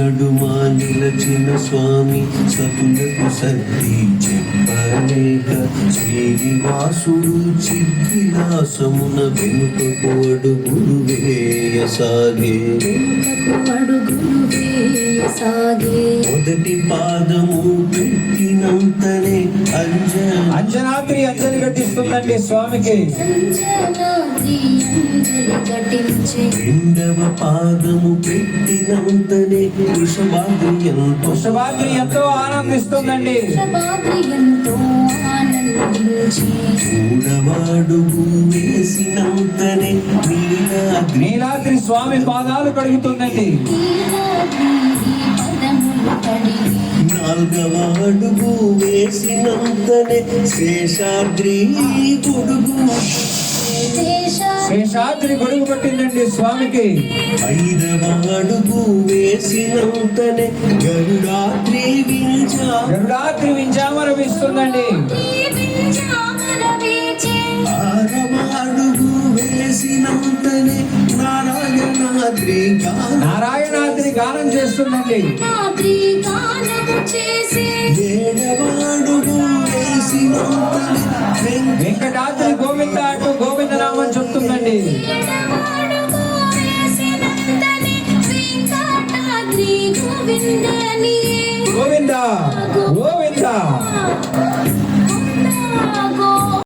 నిలచిన స్వామి సతులకు సర్ది చెప్పలేక శ్రీనివాసుడు చిద్విలాసమున వెనుకకు అడుగులు వేయసాగే మొదటి పాదము పెట్టినంతనే అంజన అంజనాద్రి అంజలి కట్టిస్తుందండి స్వామికి. రెండవ పాదము పెట్టినంతనే వృషభాద్రి ఎంతో వృషభాద్రి ఎంతో ఆనందిస్తుందండి మూడవాడుగు వేసినంతనే నీలాద్రి నీలాద్రి స్వామి పాదాలు కడుగుతుందండి. కడిగి నాలుగవ అడుగు వేసినంతనే శేషాద్రి శేష శేషాద్రి గొడుగు పట్టిందండి స్వామికి. ఐదవ అడుగు వేసినంతనే గరుడాద్రి వింజా. గరుడాద్రి వింజామరం ఇస్తుందండి ఆరవ అడుగు వేసినంతనే నారాయణాద్రి గాన. నారాయణాద్రి గానం చేస్తుందండి. వేసినంతనే వెంకటాద్రి గోవిందా. గోవిందా.